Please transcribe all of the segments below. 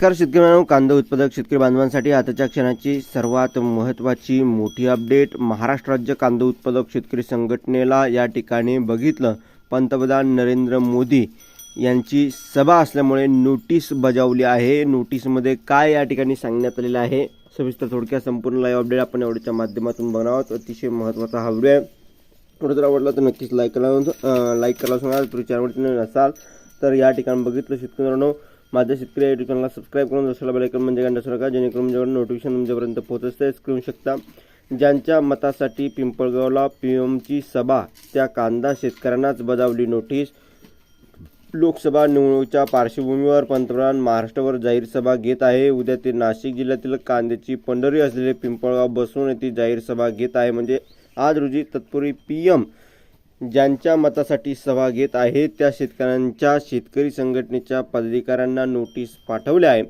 नमस्कार शेतकरी बांधव कांदा उत्पादक शेतकरी बांधवांसाठी आताच्या क्षणाची सर्वात महत्त्वाची मोठी अपडेट. महाराष्ट्र राज्य कांदा उत्पादक शेतकरी संघटनेला या ठिकाणी बघितलं. पंतप्रधान नरेंद्र मोदी यांची सभा असल्यामुळे नोटीस बजावली आहे. नोटीसमध्ये काय या ठिकाणी सांगण्यात आलेलं आहे सविस्तर थोडक्यात संपूर्ण लाईव्ह अपडेट आपण एवढ्याच्या माध्यमातून बघणार आहोत. अतिशय महत्त्वाचा हा व्हिडिओ आहे. थोडं जर आवडलं तर नक्कीच लाईक करा. लाईक करायला सांगा तुम्ही चॅनलवरती नसाल तर या ठिकाणी बघितलं शेतकऱ्यांनो माझ्या शेतकरी या चॅनलला सबस्क्राईब करून दुसऱ्या बेलायकन म्हणजे घंटा नका जेणेकरून जेवढं नोटिफिकेशन तुमच्यापर्यंत पोहोचत ते स्क्रीन शकता. ज्यांच्या मतासाठी पिंपळगावला पी एमची सभा त्या कांदा शेतकऱ्यांनाच बजावली नोटीस लोकसभा निवडणुकीच्या पार्श्वभूमीवर पंतप्रधान महाराष्ट्रावर जाहीर सभा घेत आहे. उद्या ते नाशिक जिल्ह्यातील कांद्याची पंढरी असलेले पिंपळगाव बसून येथे जाहीर सभा घेत आहे. म्हणजे आज रोजी तत्पूर्वी पी एम ज्यांच्या मतासाठी सभा घेत आहे त्या शेतकऱ्यांच्या शेतकरी संघटनेच्या पदाधिकाऱ्यांना नोटीस पाठवल्या आहे.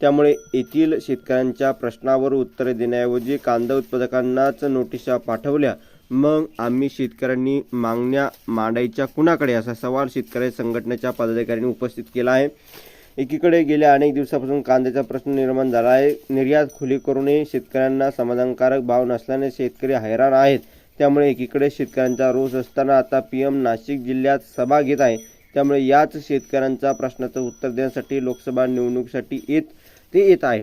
त्यामुळे येथील शेतकऱ्यांच्या प्रश्नावर उत्तरे देण्याऐवजी कांदा उत्पादकांनाच नोटिसा पाठवल्या. मग आम्ही शेतकऱ्यांनी मागण्या मांडायच्या कुणाकडे? असा सवाल शेतकरी संघटनेच्या पदाधिकाऱ्यांनी उपस्थित केला आहे. एकीकडे गेल्या अनेक दिवसापासून कांद्याचा प्रश्न निर्माण झाला आहे. निर्यात खुली करूनही शेतकऱ्यांना समाधानकारक भाव नसल्याने शेतकरी हैराण आहेत. त्यामुळे एकीकडे शेतकऱ्यांचा रोष असताना आता पी एम नाशिक जिल्ह्यात सभा घेत आहे. त्यामुळे याच शेतकऱ्यांचा प्रश्नाचं उत्तर देण्यासाठी लोकसभा निवडणुकीसाठी येत ते येत आहे.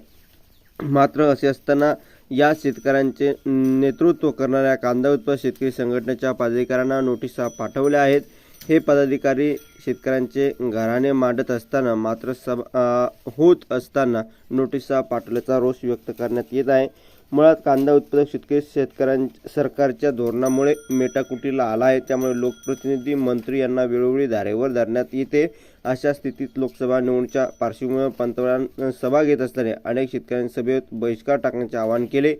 मात्र असे असताना या शेतकऱ्यांचे नेतृत्व करणाऱ्या कांदा उत्पादक शेतकरी संघटनेच्या पदाधिकाऱ्यांना नोटिसा पाठवल्या आहेत. हे पदाधिकारी शेतकऱ्यांचे घराणे मांडत असताना मात्र सभा होत असताना नोटिसा पाठवल्याचा रोष व्यक्त करण्यात येत आहे. मुळात कांदा उत्पादक शेतकरी शेतकऱ्यां सरकारच्या धोरणामुळे मेटाकुटीला आला आहे. त्यामुळे लोकप्रतिनिधी मंत्री यांना वेळोवेळी धारेवर धरण्यात येते. अशा स्थितीत लोकसभा निवडणुकीच्या पार्श्वभूमीवर पंतप्रधान सभा घेत असल्याने अनेक शेतकऱ्यांनी सभेत बहिष्कार टाकण्याचे आवाहन केले.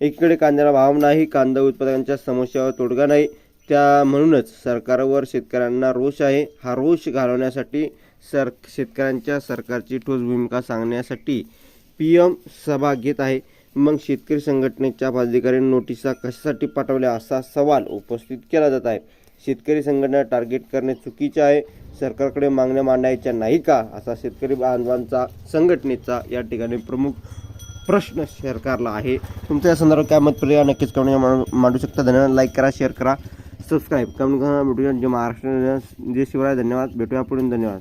एकीकडे कांद्याला भाव नाही कांदा उत्पादकांच्या समस्यावर तोडगा नाही. त्या म्हणूनच सरकारवर शेतकऱ्यांना रोष आहे. हा रोष घालवण्यासाठी सर शेतकऱ्यांच्या सरकारची ठोस भूमिका सांगण्यासाठी पी एम सभा घेत आहे. मग शेतकरी संघटनेच्या पदाधिकाऱ्यांनी नोटिसा कशासाठी पाठवल्या असा सवाल उपस्थित केला जात आहे. शेतकरी संघटना टार्गेट करणे चुकीचे आहे. सरकारकडे मागण्या मांडायच्या नाही का? असा शेतकरी बांधवांचा संघटनेचा या ठिकाणी प्रमुख प्रश्न सरकारला आहे. तुमच्या या संदर्भात काय मत प्रक्रिया नक्कीच कमेंट मांडू शकता. धन्यवाद. लाईक करा शेअर करा सबस्क्राईब कमेंट करा भेटूया जे महाराष्ट्र जे शिवराय. धन्यवाद. भेटूया पुढे धन्यवाद.